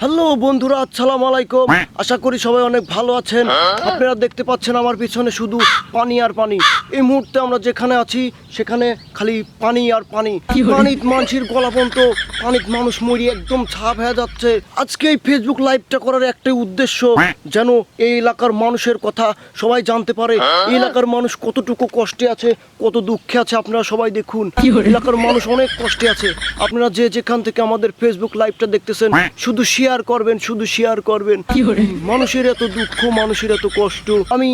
Hello বন্ধুরা আসসালামু আলাইকুম। আশা করি সবাই অনেক ভালো আছেন। আপনারা দেখতে পাচ্ছেন আমার পিছনে শুধু পানি আর পানি। এই মুহূর্তে আমরা যেখানে আছি সেখানে খালি পানি আর পানি। পানিত মানুষের গলা পর্যন্ত পানিত মানুষ মরি একদম ছাপ হয়ে যাচ্ছে। আজকে এই ফেসবুক লাইভটা করার একটাই উদ্দেশ্য যেন এই এলাকার মানুষের কথা সবাই জানতে পারে। এই এলাকার মানুষ কতটুকু কষ্টে আছে কত দুঃখে আছে আপনারা সবাই দেখুন। এলাকার মানুষ অনেক কষ্টে আছে। আপনারা যে যেখান থেকে আমাদের ফেসবুক লাইভটা দেখতেছেন শুধু শেয়ার করবেন শুধু শেয়ার করবেন। মানুষের এত দুঃখ মানুষের এত কষ্ট। আমি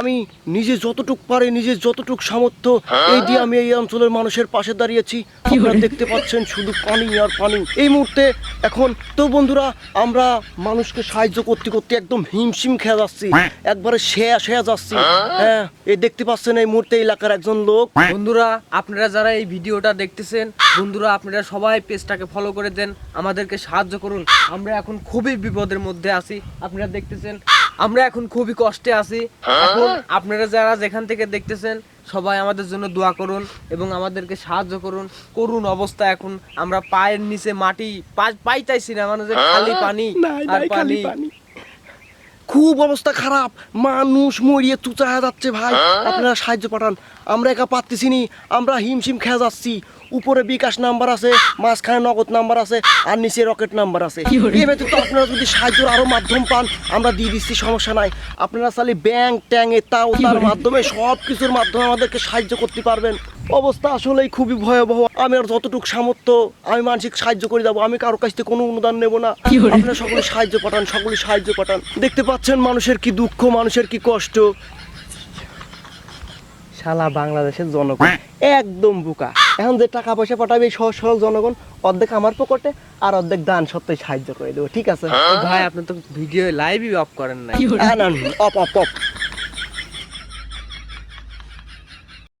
আমি নিজে যতটুক পারি নিজে যতটুক সামর্থ্য এই দিয়ে আমি এই অঞ্চলের মানুষের পাশে দাঁড়িয়েছি। আপনারা দেখতে পাচ্ছেন শুধু পানি আর পানি। এই মুহূর্তে এখন তো বন্ধুরা আমরা মানুষকে সাহায্য করতে করতে একদম হিমশিম খেয়ে যাচ্ছি। একবারে শেয়া শেয়া যাচ্ছি। হ্যাঁ। এই দেখতে পাচ্ছেন এই মুহূর্তে এলাকার একজন লোক। বন্ধুরা আপনারা যারা এই ভিডিওটা দেখতেছেন বন্ধুরা আপনারা সবাই পেজটাকে ফলো করে দেন। আমাদেরকে সাহায্য করুন। আমরা এখন খুবই বিপদের মধ্যে আছি। আপনারা দেখতেছেন আমরা এখন খুবই কষ্টে আছি। এখন আপনারা যারা যেখান থেকে দেখতেছেন সবাই আমাদের জন্য দোয়া করুন এবং আমাদেরকে সাহায্য করুন। করুন অবস্থা এখন। আমরা পায়ের নিচে মাটি পাই চাইছি না মানে খালি পানি আর পানি। খুব অবস্থা খারাপ। মানুষ মরিয়ে তুচা হয়ে যাচ্ছে ভাই। আপনারা সাহায্য পাঠান। আমরা একা পারতেছি নি। আমরা হিমশিম খেয়ে যাচ্ছি। উপরে বিকাশ নাম্বার আছে মাঝখানে নগদ নাম্বার আছে আর নিচে রকেট নাম্বার আছে। আপনারা যদি সাহায্যের আরও মাধ্যম পান আমরা দিয়ে দিচ্ছি সমস্যা নাই। আপনারা চাইলে ব্যাংক ট্যাং এ তাও তার মাধ্যমে সব কিছুর মাধ্যমে আমাদেরকে সাহায্য করতে পারবেন। অবস্থা আসলেই খুবই ভয়াবহ। আমি আর যতটুকু সামর্থ্য আমি মানসিক সাহায্য করে দেবো আমি কারও কাছ থেকে কোনো অনুদান নেব না। আপনারা সকলে সাহায্য পাঠান সকলে সাহায্য পাঠান। দেখতে পাচ্ছেন মানুষের কি দুঃখ মানুষের কি কষ্ট। শালা বাংলাদেশের জনগণ একদম বোকা। এখন যে টাকা পয়সা পাঠাবে এই সহজ সরল জনগণ অর্ধেক আমার পকেটে আর অর্ধেক দান সত্যি সাহায্য করে দেবো ঠিক আছে? ভাই আপনি তো ভিডিও লাইভই অফ করেন না অপ অপ অপ